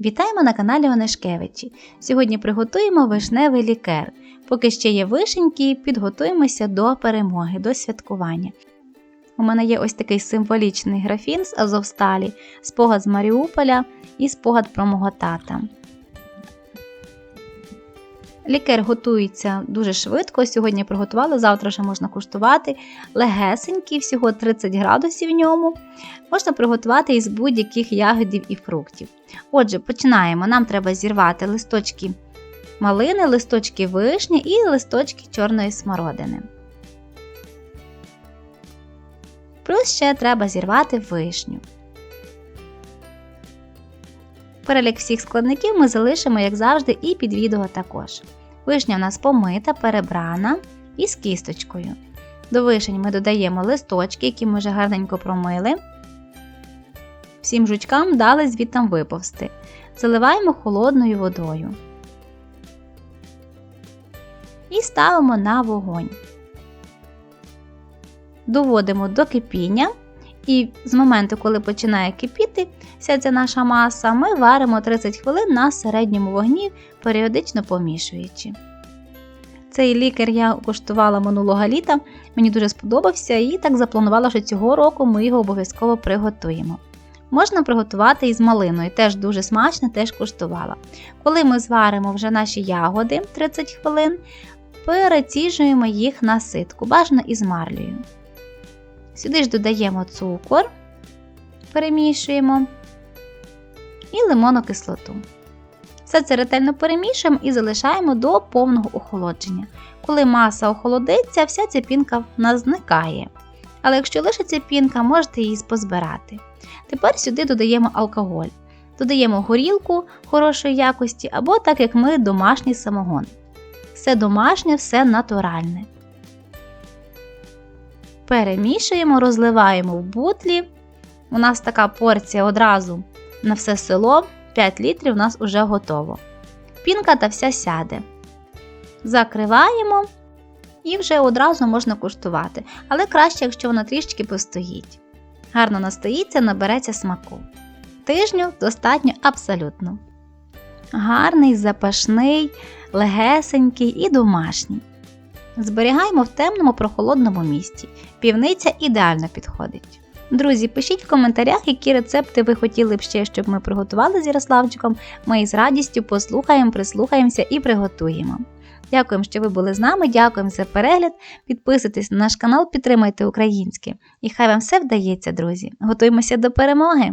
Вітаємо на каналі Онешкевичі. Сьогодні приготуємо вишневий лікер. Поки ще є вишеньки, підготуємося до перемоги, до святкування. У мене є ось такий символічний графін з Азовсталі, спогад з Маріуполя і спогад про мого тата. Лікер готується дуже швидко. Сьогодні приготували, завтра вже можна куштувати. Легесенький, всього 30 градусів в ньому. Можна приготувати із будь-яких ягодів і фруктів. Отже, починаємо. Нам треба зірвати листочки малини, листочки вишні і листочки чорної смородини. Плюс ще треба зірвати вишню. Перелік всіх складників ми залишимо, як завжди, і під відео також. Вишня у нас помита, перебрана і з кісточкою. До вишень ми додаємо листочки, які ми вже гарненько промили. Всім жучкам дали звідтам виповзти. Заливаємо холодною водою. І ставимо на вогонь. Доводимо до кипіння. І з моменту, коли починає кипіти вся ця наша маса, ми варимо 30 хвилин на середньому вогні, періодично помішуючи. Цей лікар я куштувала минулого літа, мені дуже сподобався і так запланувала, що цього року ми його обов'язково приготуємо. Можна приготувати із малиною, теж дуже смачно, теж куштувала. Коли ми зваримо вже наші ягоди 30 хвилин, переціжуємо їх на ситку, бажано із марлею. Сюди ж додаємо цукор, перемішуємо і лимонну кислоту. Все це ретельно перемішуємо і залишаємо до повного охолодження. Коли маса охолодиться, вся ця пінка в нас зникає. Але якщо лишиться пінка, можете її позбирати. Тепер сюди додаємо алкоголь. Додаємо горілку хорошої якості або так як ми домашній самогон. Все домашнє, все натуральне. Перемішуємо, розливаємо в бутлі. У нас така порція одразу на все село 5 літрів у нас вже готово. Пінка та вся сяде. Закриваємо і вже одразу можна куштувати. Але краще, якщо вона трішки постоїть. Гарно настоїться, набереться смаку. Тижню достатньо абсолютно. Гарний, запашний, легесенький і домашній. Зберігаємо в темному прохолодному місці. Півниця ідеально підходить. Друзі, пишіть в коментарях, які рецепти ви хотіли б ще, щоб ми приготували з Ярославчиком. Ми із радістю послухаємо, прислухаємося і приготуємо. Дякуємо, що ви були з нами, дякуємо за перегляд. Підписуйтесь на наш канал, підтримайте українське. І хай вам все вдається, друзі! Готуємося до перемоги!